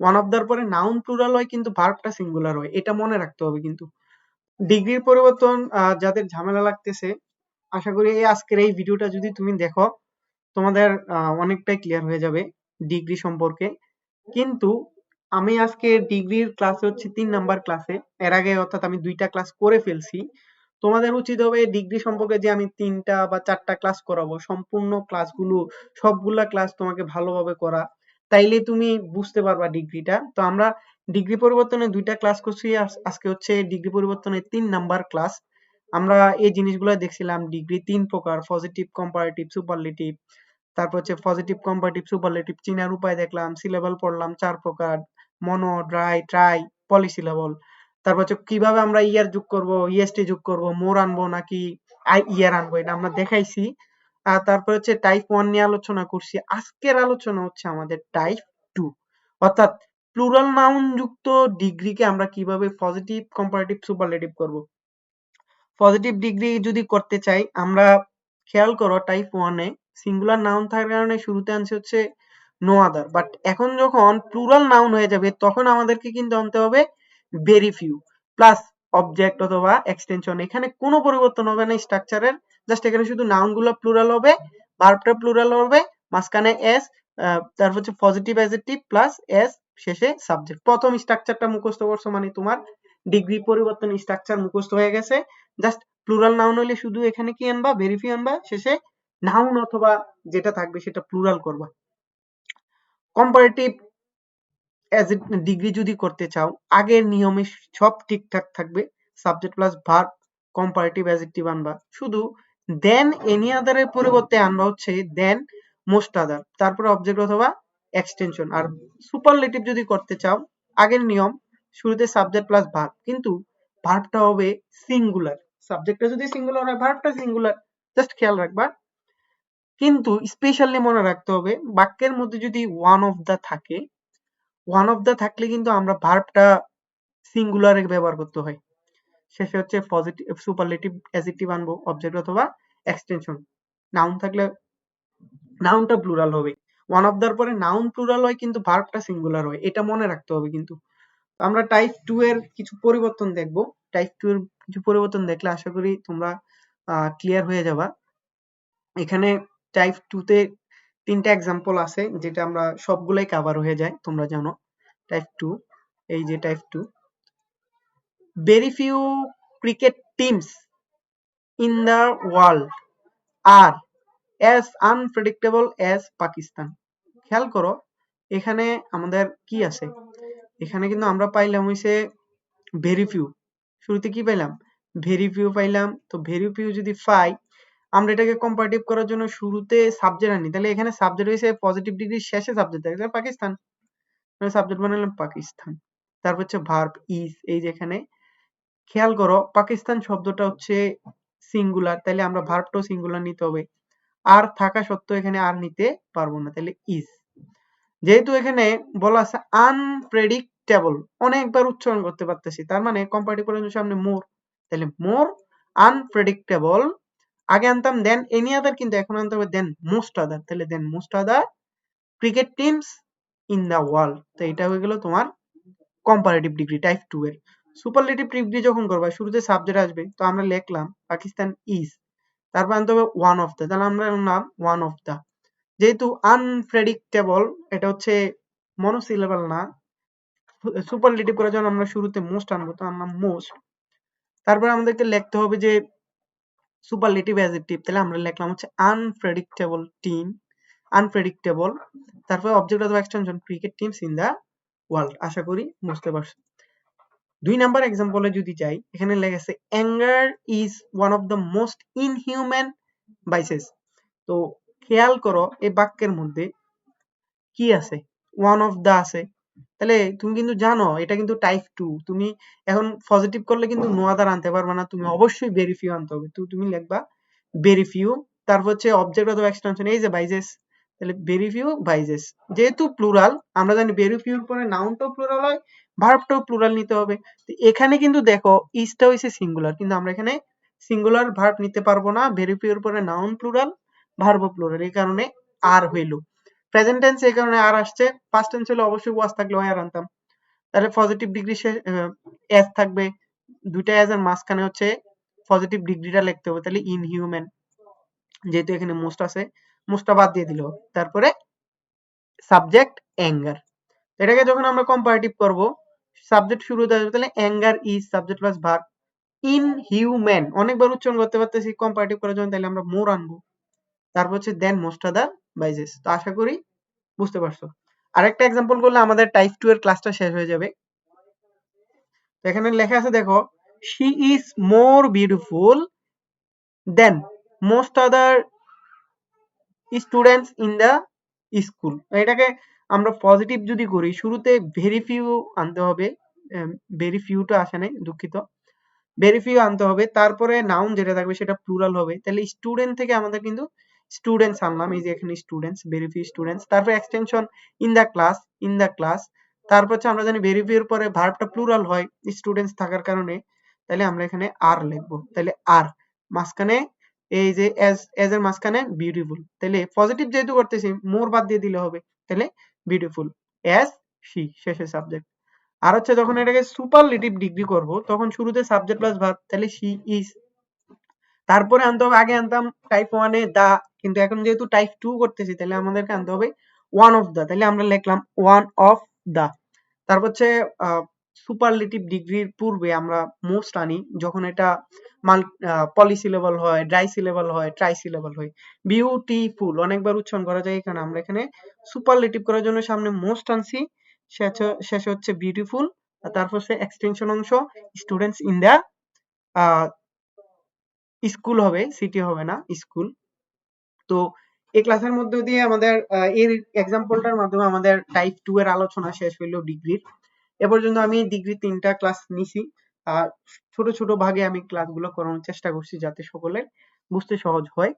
One of the পরে noun plural হয় কিন্তু ভার্বটা সিঙ্গুলার হয়। এটা মনে রাখতে হবে কিন্তু। ডিগ্রির পরিবর্তন যাদের ঝামেলা লাগতেছে, আশা করি এই আজকের এই ভিডিওটা যদি তুমি দেখো, তোমাদের অনেকটাই ক্লিয়ার হয়ে যাবে ডিগ্রি সম্পর্কে। কিন্তু আমি আজকে ডিগ্রির ক্লাসে হচ্ছে তিন নাম্বার ক্লাসে এর আগে অর্থাৎ আমি দুইটা ক্লাস করে ফেলছি। তোমাদের উচিত হবে ডিগ্রি সম্পর্কে যে আমি তিনটা বা চারটা ক্লাস করাবো, সম্পূর্ণ ক্লাসগুলো সবগুলা ক্লাস তোমাকে ভালোভাবে করা। তাইলে তুমি বুঝতে পারবা ডিগ্রিটা। তো আমরা ডিগ্রি পরিবর্তনের দুইটা ক্লাস করছি। আজকে হচ্ছে ডিগ্রি পরিবর্তনের তিন নাম্বার ক্লাস আমরা এই জিনিসগুলো দেখছিলাম, ডিগ্রি তিন প্রকার পজিটিভ কম্পারেটিভ সুপারলেটিভ তারপর হচ্ছে পজিটিভ কম্পারেটিভ সুপারলেটিভ চিনার উপায় দেখলাম সিলেবল পড়লাম চার প্রকার মনো ড্রাই ট্রাই পলিসিলেবল তারপর হচ্ছে কীভাবে আমরা ইয়ার যোগ করব ইএসটি যোগ করব মোর আনব নাকি ইয়ার আনব, এটা আমরা দেখাইছি। আর তারপর হচ্ছে টাইপ ওয়ান নিয়ে আলোচনা করছি। আজকের আলোচনা হচ্ছে আমাদের টাইপ টু অর্থাৎ প্লুরাল নাউন যুক্ত ডিগ্রিকে আমরা কীভাবে পজিটিভ কম্পারেটিভ সুপারলেটিভ করব? পজিটিভ ডিগ্রি যদি করতে চাই, আমরা খেয়াল করো টাইপ ওয়ানে সিঙ্গুলার নাউন থাকার কারণে শুরুতে আনছে হচ্ছে নো আদার বাট এখন যখন প্লুরাল নাউন হয়ে যাবে, তখন আমাদেরকে কিন্তু আনতে হবে ভেরি ফিউ প্লাস অবজেক্ট অথবা এক্সটেনশন এখানে কোনো পরিবর্তন হবে না স্ট্রাকচারের জাস্ট এখানে শুধু নাউনগুলো প্লুরাল হবে ভার্বটা প্লুরাল হবে, মাঝখানে এস তারপর হচ্ছে পজিটিভ অ্যাজেক্টিভ প্লাস এস শেষে সাবজেক্ট প্রথম স্ট্রাকচারটা মুখস্থ করছ মানে তোমার ডিগ্রি পরিবর্তন স্ট্রাকচার মুখস্থ হয়ে গেছে। জাস্ট প্লুরাল নাউন হলে শুধু এখানে কি আনবা? ভেরিফি আনবা। শেষে নাউন অথবা যেটা থাকবে সেটা প্লুরাল করবা। কম্পারেটিভ অ্যাজ ডিগ্রি যদি করতে চাও, আগের নিয়মে সব ঠিকঠাক থাকবে। Subject plus verb comparative adjective আনবা। শুধু দেন এনি আদারের পরিবর্তে আনবা হচ্ছে দেন মোস্ট আদার তারপরে অবজেক্ট অথবা এক্সটেনশন আর সুপারলেটিভ যদি করতে চাও, আগের নিয়ম, শুরুতে সাবজেক্ট প্লাস ভার্ব কিন্তু ভার্বটা হবে সিঙ্গুলার সাবজেক্টটা যদি সিঙ্গুলার হয় ভার্বটা সিঙ্গুলার জাস্ট খেয়াল রাখবা, কিন্তু স্পেশালি মনে রাখতে হবে, বাক্যের মধ্যে যদি ওয়ান অফ দা থাকে ওয়ান অফ দা থাকলে কিন্তু আমরা ভার্বটা সিঙ্গুলারে ব্যবহার করতে হয়। শেষে হচ্ছে পজিটিভ সুপারলেটিভ অ্যাজেক্টিভ আনব অবজেক্ট অথবা এক্সটেনশন নাউন থাকলে নাউনটা প্লুরাল হবে। ওয়ান অফ দার পরে নাউন প্লুরাল হয় কিন্তু ভার্বটা সিঙ্গুলার হয়। এটা মনে রাখতে হবে কিন্তু। আমরা টাইপ টু এর কিছু পরিবর্তন দেখব। টাইপ টু এর কিছু পরিবর্তন দেখলে আশা করি তোমরা ক্লিয়ার হয়ে যাবা। এখানে টাইপ টু তে তিনটা এক্সাম্পল আছে, যেটা আমরা সবগুলাই কভার হয়ে যায়, তোমরা জানো। টাইপ টু এই যে type two very few cricket teams in the world are as unpredictable as Pakistan খেয়াল করো, এখানে আমাদের কি আছে? এখানে কিন্তু আমরা পাইলাম হইছে ভেরি ফিউ শুরুতে কি পাইলাম? ভেরি ফিউ পাইলাম। তো ভেরি ফিউ যদি পাই, আমরা এটাকে কম্পারেটিভ করার জন্য শুরুতে সাবজেক্ট আনি। তাহলে এখানে সাবজেক্ট হয়েছে পজিটিভ ডিগ্রি শেষে সাবজেক্ট থাকে পাকিস্তান সাবজেক্ট বানালাম পাকিস্তান তারপর হচ্ছে ভার্ব ইজ এই যে এখানে খেয়াল করো, পাকিস্তান শব্দটা হচ্ছে সিঙ্গুলার তাহলে আমরা ভার্বটাও সিঙ্গুলার নিতে হবে। আর থাকা সত্ত্বেও এখানে আর নিতে পারব না তাহলে ইজ যেহেতু এখানে বলা আছে আনপ্রেডিক্টেবল অনেকবার উচ্চারণ করতে পারতেছি, তার মানে জন্য সামনে মোর তাহলে মোর আনপ্রেডিক্টেবল আগে আনতাম দেন এনি আদার কিন্তু এখন আনতে হবে দেন মোস্ট আদার তাহলে than most other cricket teams in the world তো এটা হয়ে গেল তোমার কম্পারেটিভ ডিগ্রি টাইপ টু এর। সুপারলেটিভ ডিগ্রি যখন করবা, শুরুতে সাবজেক্ট আসবে, তো আমরা লিখলাম পাকিস্তান ইজ তারপর আনতে হবে ওয়ান অফ দা তাহলে আমরা নাম ওয়ান অফ দা যেহেতু আনপ্রেডিক্টেবল এটা হচ্ছে মনোসিলেবল না সুপারলেটিভ করার জন্য আমরা শুরুতে মোস্ট আনব, তো আনলাম মোস্ট তারপর আমাদেরকে লিখতে হবে যে সুপারলেটিভ অ্যাজেক্টিভ তাহলে আমরা লিখলাম হচ্ছে আনপ্রেডিক্টেবল টিম আনপ্রেডিক্টেবল তারপর অবজেক্ট অথবা extension cricket teams in the world আশা করি বুঝতে পারছ। দুই নাম্বার এক্সাম্পলে যদি যাই, এখানে লেগেছে anger is one of the most inhuman vices তো খেয়াল করো, এই বাক্যের মধ্যে কি আছে? ওয়ান অফ দা আছে। তাহলে তুমি কিন্তু জানো, এটা কিন্তু টাইপ টু তুমি এখন পজিটিভ করলে কিন্তু নো আদার আনতে পারবে না। তুমি অবশ্যই বেরিফিউ আনতে হবে। তো তুমি লিখবা বেরিফিউ তারপর হচ্ছে অবজেক্ট অথবা এক্সটেনশন এই যে বাইজেস তাহলে বেরিফিউ বাইজেস যেহেতু প্লুরাল আমরা জানি বেরিফিউর পরে নাউনটাও প্লুরাল হয়। ভার্বটাও প্লুরাল নিতে হবে। এখানে কিন্তু দেখো ইজটা হইছে সিঙ্গুলার কিন্তু আমরা এখানে সিঙ্গুলার ভার্ব নিতে পারব না। ভেরিফিউর পরে নাউন প্লুরাল ভার্ব প্লুরাল এই কারণে আর হইল। প্রেজেন্ট টেন্স এই কারণে আর আসছে। পাস্ট টেন্স হলে অবশ্যই ওয়াজ থাকলে আর আনতাম। তাহলে পজিটিভ ডিগ্রি এস থাকবে। দুইটা এস এর মাঝখানে হচ্ছে পজিটিভ ডিগ্রিটা লিখতে হবে। তাহলে ইনহিউম্যান যেহেতু এখানে মোস্ট আছে মোস্টটা বাদ দিয়ে দিল। তারপরে সাবজেক্ট অ্যাঙ্গার এটাকে যখন আমরা কম্পারেটিভ করব সাবজেক্ট শুরু হতে আসবে তাহলে anger is subject plus verb inhuman অনেকবার উচ্চারণ করতে পারতেছি কম্পারেটিভ করার জন্য, তাহলে আমরা মোর আনব। তারপর হচ্ছে দেন মোস্ট আদার বাইজেস তো আশা করি বুঝতে পারছ। আরেকটা এক্সাম্পল করলে আমাদের টাইপ টু এর ক্লাসটা শেষ হয়ে যাবে। এখানে লেখা আছে, দেখো she is more beautiful than most other students in the school এটাকে আমরা পজিটিভ যদি করি, শুরুতে ভেরি ফিউ আনতে হবে ভেরি ফিউটা আসে নাই, দুঃখিত। ভেরি ফিউ আনতে হবে, তারপরে নাউন যেটা থাকবে সেটা প্লুরাল হবে। তাহলে স্টুডেন্ট থেকে আমাদের কিন্তু স্টুডেন্টস আনলাম, এই যে এখানে স্টুডেন্টস ভেরি ফিউ স্টুডেন্টস তারপর extension in the class in the class তারপর হচ্ছে আমরা জানি ভেরি ফিউর পরে ভার্বটা প্লুরাল হয় স্টুডেন্টস থাকার কারণে, তাহলে আমরা এখানে আর লিখব। তাহলে আর মাঝখানে এই যে এজ এজ এর মাঝখানে বিউটিফুল তাহলে পজিটিভ যেহেতু করতেছি মোর বাদ দিয়ে দিলে হবে। তাহলে বিউটিফুল এস সি শেষে সাবজেক্ট আর হচ্ছে যখন এটাকে সুপারলেটিভ ডিগ্রি করব, তখন শুরুতে সাবজেক্ট প্লাস ভার্ব তাহলে সি ইজ তারপরে আনতে হবে, আগে আনতাম টাইপ ওয়ানে দা কিন্তু এখন যেহেতু টাইপ টু করতেছি, তাহলে আমাদেরকে আনতে হবে ওয়ান অফ দা তাহলে আমরা লিখলাম ওয়ান অফ দা তারপর হচ্ছে সুপারলেটিভ ডিগ্রির পূর্বে আমরা মোস্ট আনি যখন এটা মাল পলিসিলেবল হয় ড্রাই সিলেবল হয় ট্রাই সিলেবল হয়। বিউটিফুল অনেকবার উচ্চারণ করা যায় এখানে। আমরা এখানে সুপারলেটিভ করার জন্য সামনে মোস্ট আনছি। শেষে হচ্ছে বিউটিফুল তারপর হচ্ছে এক্সটেনশন অংশ স্টুডেন্টস ইন দ্য স্কুল হবে সিটি হবে না স্কুল তো এই ক্লাসের মধ্যে দিয়ে আমাদের এর এক্সাম্পলটার মাধ্যমে আমাদের টাইপ টু এর আলোচনা শেষ হইল ডিগ্রির এ পর্যন্ত আমি ডিগ্রি তিনটা ক্লাস নিছি। আর ছোট ছোট ভাগে আমি ক্লাসগুলো করানোর চেষ্টা করছি যাতে সকলে বুঝতে সহজ হয়।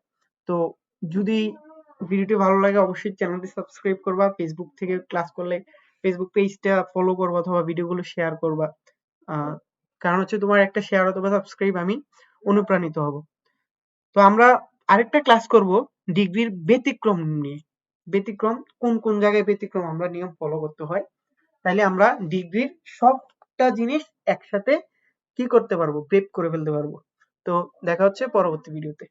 তো যদি ভিডিওটি ভালো লাগে, অবশ্যই চ্যানেলটি সাবস্ক্রাইব করবা। ফেসবুক থেকে ক্লাস করলে ফেসবুক পেজটা ফলো করবা অথবা ভিডিওগুলো শেয়ার করবা। কারণ হচ্ছে তোমার একটা শেয়ার অথবা সাবস্ক্রাইব আমি অনুপ্রাণিত হব। তো আমরা আরেকটা ক্লাস করব ডিগ্রির ব্যতিক্রম নিয়ে। ব্যতিক্রম কোন কোন জায়গায় ব্যতিক্রম আমরা নিয়ম ফলো করতে হয়? তাহলে আমরা ডিগ্রির সবটা জিনিস একসাথে কি করতে পারব? ব্রেক করে ফেলতে পারব। তো দেখা হচ্ছে পরবর্তী ভিডিওতে